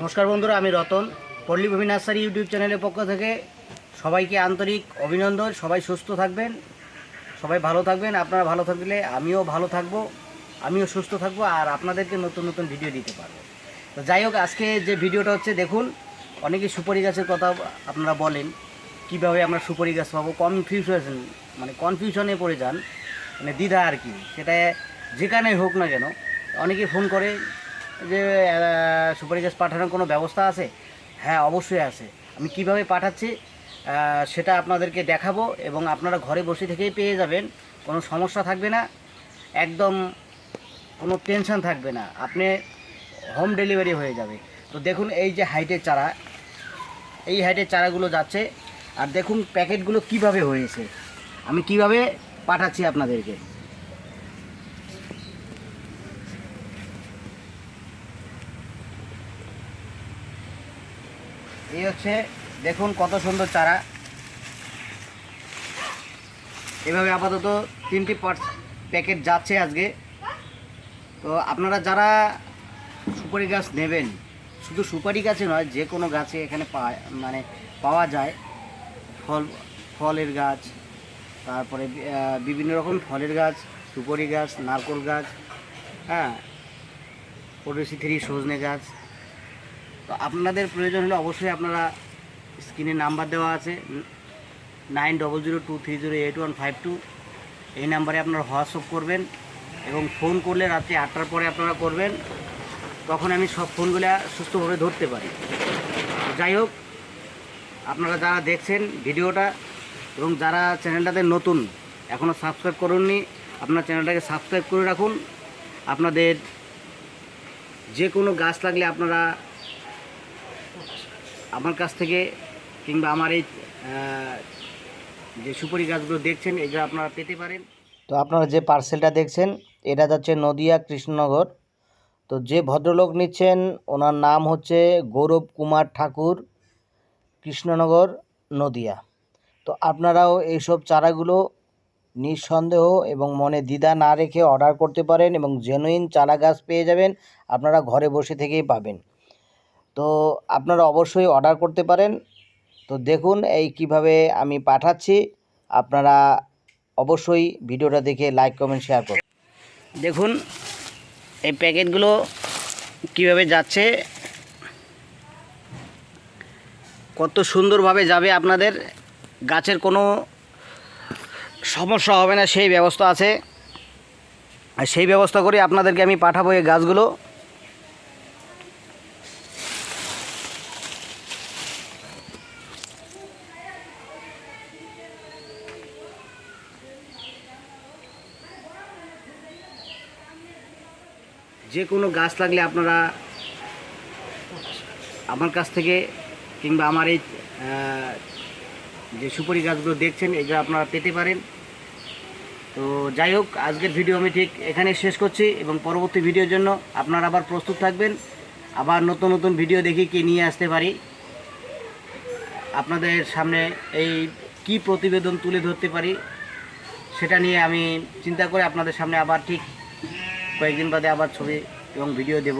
নমস্কার বন্ধুরা, আমি রতন। পল্লীভূমি নার্সারি ইউটিউব চ্যানেলের পক্ষ থেকে সবাইকে আন্তরিক অভিনন্দন। সবাই সুস্থ থাকবেন, সবাই ভালো থাকবেন। আপনারা ভালো থাকলে আমিও ভালো থাকব, আমিও সুস্থ থাকব, আর আপনাদেরকে নতুন নতুন ভিডিও দিতে পারব। তো যাই হোক, আজকে যে ভিডিওটা হচ্ছে, দেখুন, অনেকে সুপারি গাছের কথা আপনারা বলেন, কীভাবে আমরা সুপারি গাছ পাবো কনফিউশন মানে কনফিউশনে পড়ে যান মানে দ্বিধা আর কি। সেটা যেখানে হোক না কেন, অনেকে ফোন করে যে সুপারি গাছ পাঠানোর কোনো ব্যবস্থা আছে? হ্যাঁ অবশ্যই আছে। আমি কীভাবে পাঠাচ্ছি সেটা আপনাদেরকে দেখাবো এবং আপনারা ঘরে বসে থেকেই পেয়ে যাবেন। কোনো সমস্যা থাকবে না। একদম কোনো টেনশন থাকবে না। আপনি হোম ডেলিভারি হয়ে যাবে। তো দেখুন, এই যে হাইটের চারা, এই হাইটের চারাগুলো যাচ্ছে। আর দেখুন, প্যাকেটগুলো কীভাবে হয়েছে। আমি কীভাবে পাঠাচ্ছি আপনাদেরকে? এই হচ্ছে, দেখুন কত সুন্দর চারা। এভাবে আপাতত তিনটি প্যাকেট যাচ্ছে আজকে। তো আপনারা যারা সুপারি গাছ নেবেন, শুধু সুপারি গাছে নয়, যে কোনো গাছে এখানে পায় মানে পাওয়া যায়। ফল, ফলের গাছ, তারপরে বিভিন্ন রকম ফলের গাছ, সুপারি গাছ, নারকোল গাছ হ্যাঁ পনেরোশি থ্রি, সজনে গাছ তো আপনাদের প্রয়োজন হলে অবশ্যই আপনারা স্ক্রিনে নাম্বার দেওয়া আছে, nine double zero two three zero eight one five two. এই নাম্বারে আপনারা হোয়াটসঅ্যাপ করবেন এবং ফোন করলে রাত্রি আটটার পরে আপনারা করবেন। তখন আমি সব ফোনগুলো সুস্থভাবে ধরতে পারি। যাই হোক, আপনারা যারা দেখছেন ভিডিওটা এবং যারা চ্যানেলটাতে নতুন এখনও সাবস্ক্রাইব করুননি, আপনার চ্যানেলটাকে সাবস্ক্রাইব করে রাখুন। আপনাদের যে কোনো গাছ লাগলে আপনারা আমার কাছ থেকে কিংবা আমার এই যে সুপারি গাছগুলো দেখছেন, এগুলো আপনারা পেতে পারেন। তো আপনারা যে পার্সেলটা দেখছেন, এটা যাচ্ছে নদিয়া কৃষ্ণনগর। তো যে ভদ্রলোক নিচ্ছেন, ওনার নাম হচ্ছে গৌরব কুমার ঠাকুর, কৃষ্ণনগর, নদিয়া। তো আপনারাও এইসব চারাগুলো নিঃসন্দেহ এবং মনে দ্বিধা না রেখে অর্ডার করতে পারেন এবং জেনুইন চারা গাছ পেয়ে যাবেন। আপনারা ঘরে বসে থেকেই পাবেন। তো আপনারা অবশ্যই অর্ডার করতে পারেন। তো দেখুন এই কীভাবে আমি পাঠাচ্ছি। আপনারা অবশ্যই ভিডিওটা দেখে লাইক কমেন্ট শেয়ার করুন। দেখুন এই প্যাকেটগুলো কীভাবে যাচ্ছে। কত সুন্দরভাবে যাবে আপনাদের। গাছের কোনো সমস্যা হবে না, সেই ব্যবস্থা আছে। আর সেই ব্যবস্থা করে আপনাদেরকে আমি পাঠাবো এই গাছগুলো। যে কোনো গাছ লাগলে আপনারা আমার কাছ থেকে কিংবা আমার এই যে সুপারি গাছগুলো দেখছেন, এগুলো আপনারা পেতে পারেন। তো যাই হোক, আজকের ভিডিও আমি ঠিক এখানে শেষ করছি এবং পরবর্তী ভিডিওর জন্য আপনারা আবার প্রস্তুত থাকবেন। আবার নতুন নতুন ভিডিও দেখি কি নিয়ে আসতে পারি। আপনাদের সামনে এই কি প্রতিবেদন তুলে ধরতে পারি, সেটা নিয়ে আমি চিন্তা করে আপনাদের সামনে আবার ঠিক কয়েকদিন বাদে আবার ছবি এবং ভিডিও দেব।